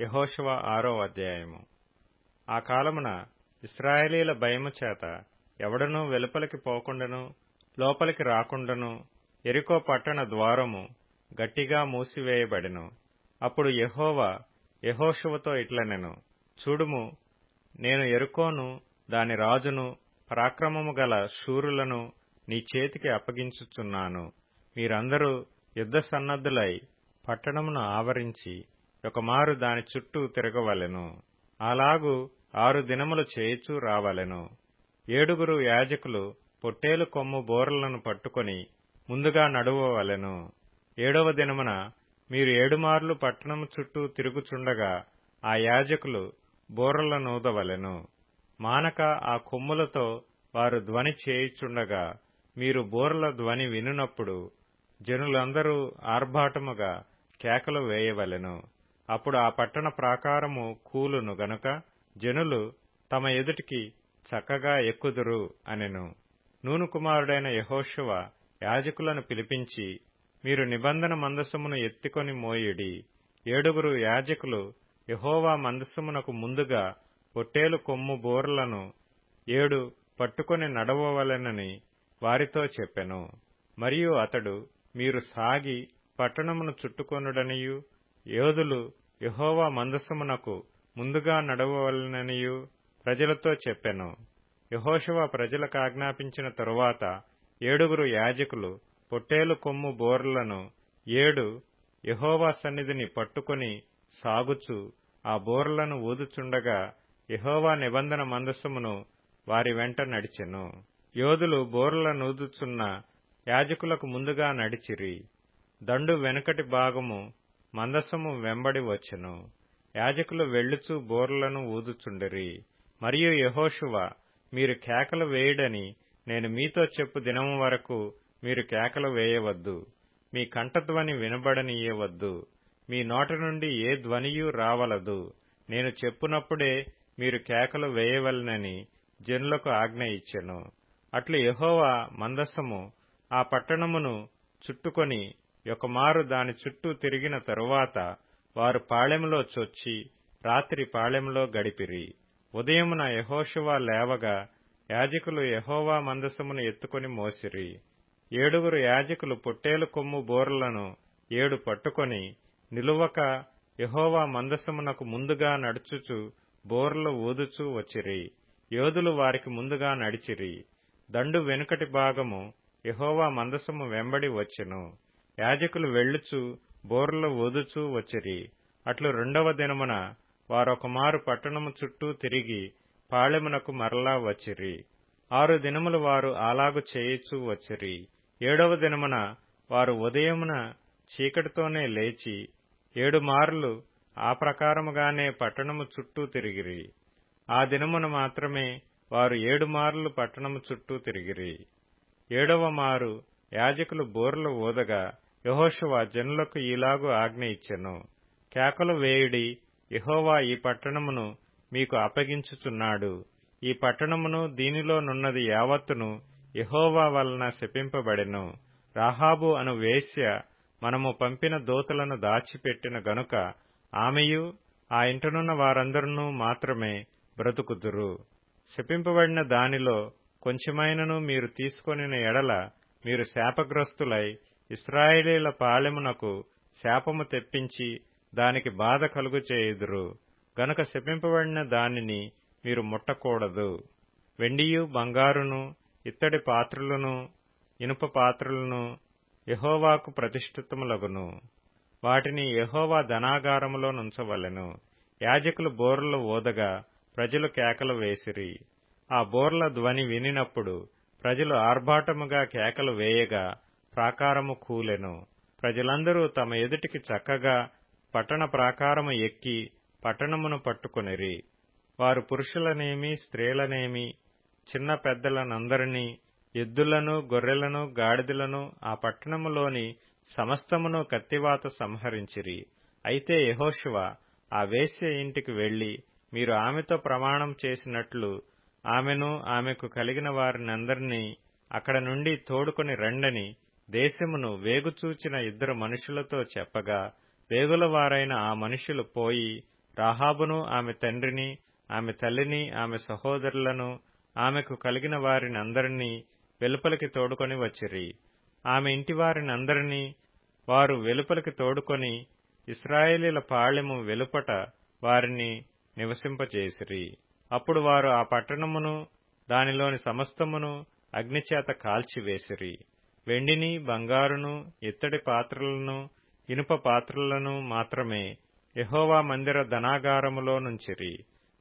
యహోశువ ఆరో అధ్యాయము. ఆ కాలమున ఇస్రాయేలీల భయము చేత ఎవడనూ వెలుపలికి పోకుండను లోపలికి రాకుండను ఎరికో పట్టణ ద్వారము గట్టిగా మూసివేయబడెను. అప్పుడు యహోవా యెహోషువతో ఇట్లనెను చూడుము నేను ఎరుకోను దాని రాజును పరాక్రమము గల శూరులను నీ చేతికి అప్పగించుచున్నాను. మీరందరూ యుద్ధ సన్నద్ధులై పట్టణమును ఆవరించి ఒకమారు దాని చుట్టూ తిరగవలెను. అలాగు ఆరు దినములు చేయుచూ రావలెను. ఏడుగురు యాజకులు పొట్టేలు కొమ్ము బోరలను పట్టుకొని ముందుగా నడువవలెను. ఏడవ దినమున మీరు ఏడుమార్లు పట్టణము చుట్టూ తిరుగుచుండగా ఆ యాజకులు బోరలనూదవలెను మానక ఆ కొమ్ములతో వారు ధ్వని చేయుచుండగా మీరు బోర్ల ధ్వని వినునప్పుడు జనులందరూ ఆర్భాటముగా కేకలు వేయవలెను. అప్పుడు ఆ పట్టణ ప్రాకారము కూలును గనుక జనులు తమ ఎదుటికి చక్కగా ఎక్కుదురు అనెను. నూను కుమారుడైన యహోశువ యాజకులను పిలిపించి మీరు నిబంధన మందసమును ఎత్తుకొని మోయుడి. ఏడుగురు యాజకులు యహోవా మందసమునకు ముందుగా పొట్టేలు కొమ్ము బోర్లను ఏడు పట్టుకొని నడవవలెనని వారితో చెప్పెను. మరియు అతడు మీరు సాగి పట్టణమును చుట్టుకొనుడనియు. యోధులు యహోవా మందసమునకు ముందుగా నడవవలననియు ప్రజలతో చెప్పెను. యహోశవ ప్రజలకు ఆజ్ఞాపించిన తరువాత ఏడుగురు యాజకులు పొట్టేలు కొమ్ము బోర్లను ఏడు యహోవా సన్నిధిని పట్టుకొని సాగుచు ఆ బోర్లను ఊదుచుండగా యహోవా నిబంధన మందస్సమును వారి వెంట నడిచెను. యోధులు బోర్లనూదుచున్న యాజకులకు ముందుగా నడిచిరి. దండు వెనుకటి భాగము మందసము వెంబడి వచ్చెను. యాజకులు వెళ్ళుచు బోర్లను ఊదుచుండిరి. మరియు యహోషువ మీరు కేకలు వేయుడని నేను మీతో చెప్పు దినము వరకు మీరు కేకలు వేయవద్దు. మీ కంఠధ్వని వినబడనీయవద్దు. మీ నోట నుండి ఏ ధ్వనియూ రావలదు. నేను చెప్పునప్పుడే మీరు కేకలు వేయవలనని జనులకు ఆజ్ఞ ఇచ్చెను. అట్లు యహోవా మందస్సము ఆ పట్టణమును చుట్టుకొని ఒకమారు దాని చుట్టూ తిరిగిన తరువాత వారు పాళెంలో చొచ్చి రాత్రి పాళెంలో గడిపిరి. ఉదయమున యహోషువా లేవగా యాజకులు యహోవా మందసమును ఎత్తుకొని మోసిరి. ఏడుగురు యాజకులు పొట్టేలు కొమ్ము బోర్లను ఏడు పట్టుకొని నిలువక యహోవా మందసమునకు ముందుగా నడుచుచు బోర్లు ఊదుచూ వచ్చిరి. యోధులు వారికి ముందుగా నడిచిరి. దండు వెనుకటి భాగము యహోవా మందసము వెంబడి వచ్చెను. యాజకులు వెళ్ళుచు బోర్లు ఊదుచూ వచ్చిరి. అట్లు రెండవ దినమున వారొకమారు పట్టణము చుట్టూ తిరిగి పాళెమునకు మరలా వచ్చిరి. ఆరు దినములు వారు అలాగు చేయిచూ వచ్చిరి. ఏడవ దినమున వారు ఉదయమున చీకటితోనే లేచి ఏడు మార్లు ఆ ప్రకారముగానే పట్టణము చుట్టూ తిరిగిరి. ఆ దినమున మాత్రమే వారు ఏడు మార్లు పట్టణము చుట్టూ తిరిగిరి. ఏడవ మారు యాజకులు బోర్లు ఊదగా యహోషువ జనులకు ఈలాగు ఆజ్ఞ ఇచ్చెను. కేకలు వేయుడి యహోవా ఈ పట్టణమును మీకు అప్పగించుచున్నాడు. ఈ పట్టణమును దీనిలోనున్నది యావత్తును యహోవా వలన శపింపబడెను. రాహాబు అను వేశ్య మనము పంపిన దూతలను దాచిపెట్టిన గనుక ఆమెయు ఆ ఇంటనున్న వారందరూ మాత్రమే బ్రతుకుదురు. శపింపబడిన దానిలో కొంచెమైనను మీరు తీసుకొనిన ఎడల మీరు శాపగ్రస్తులై ఇస్రాయేలీల పాలెమునకు శాపము తెప్పించి దానికి బాధ కలుగు చేయుదురు గనుక శపింపబడిన దానిని మీరు ముట్టకూడదు. వెండియు బంగారును ఇత్తడి పాత్రలను ఇనుప పాత్రలను యహోవాకు ప్రతిష్ఠితములగును. వాటిని యహోవా ధనాగారములో నుంచవలెను. యాజకులు బోర్లు ఓదగా ప్రజలు కేకలు వేసిరి. ఆ బోర్ల ధ్వని వినినప్పుడు ప్రజలు ఆర్భాటముగా కేకలు వేయగా ప్రాకారము కూలెను. ప్రజలందరూ తమ ఎదుటికి చక్కగా పట్టణ ప్రాకారము ఎక్కి పట్టణమును పట్టుకొనిరి. వారు పురుషులనేమి స్త్రీలనేమి చిన్న పెద్దలనందరినీ ఎద్దులను గొర్రెలను గాడిదలను ఆ పట్టణములోని సమస్తమును కత్తివాత సంహరించిరి. అయితే యహోశివ ఆ వేశ్య ఇంటికి వెళ్ళి మీరు ఆమెతో ప్రమాణం చేసినట్లు ఆమెను ఆమెకు కలిగిన వారినందరినీ అక్కడ నుండి తోడుకొని రండని దేశమును వేగుచూచిన ఇద్దరు మనుషులతో చెప్పగా వేగుల వారైన ఆ మనుషులు పోయి రాహాబును ఆమె తండ్రిని ఆమె తల్లిని ఆమె సహోదరులను ఆమెకు కలిగిన వారిని అందరినీ వెలుపలికి తోడుకొని వచ్చిరి. ఆమె ఇంటి వారిని అందరినీ వారు వెలుపలికి తోడుకొని ఇస్రాయేలీల పాళెము వెలుపట వారిని నివసింపచేసిరి అప్పుడు వారు ఆ పట్టణమును దానిలోని సమస్తమును అగ్నిచేత కాల్చివేసిరి. వెండిని బంగారును ఇత్తడి పాత్రలను ఇనుప పాత్రలను మాత్రమే యహోవా మందిర ధనాగారములో నుంచిరి.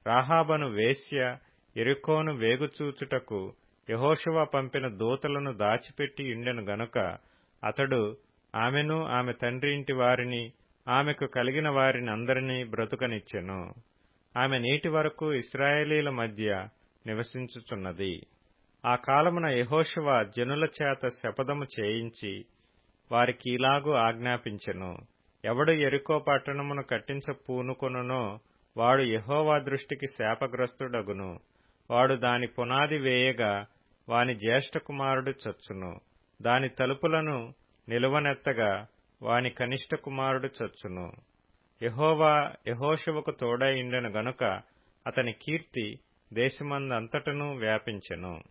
రాహాబను వేశ్య ఎరుకోను వేగుచూచుటకు యహోషువ పంపిన దూతలను దాచిపెట్టి ఇండెను గనుక అతడు ఆమెను ఆమె తండ్రి ఇంటి వారిని ఆమెకు కలిగిన వారిని అందరినీ బ్రతుకనిచ్చెను. ఆమె నేటి వరకు ఇస్రాయేలీల మధ్య నివసించుచున్నది. ఆ కాలమున యహోశివ జనుల చేత శపథము చేయించి వారికి ఇలాగూ ఆజ్ఞాపించెను. ఎవడు ఎరుకో పట్టణమును కట్టించ పూనుకొనునో వాడు యహోవా దృష్టికి శాపగ్రస్తుడగును. వాడు దాని పునాది వేయగా వాని జ్యేష్ఠ కుమారుడు చచ్చును. దాని తలుపులను నిలువనెత్తగా వాని కనిష్ట కుమారుడు చచ్చును. యహోవా యహోశివకు తోడై ఇండెను గనుక అతని కీర్తి దేశమందంతటను వ్యాపించెను.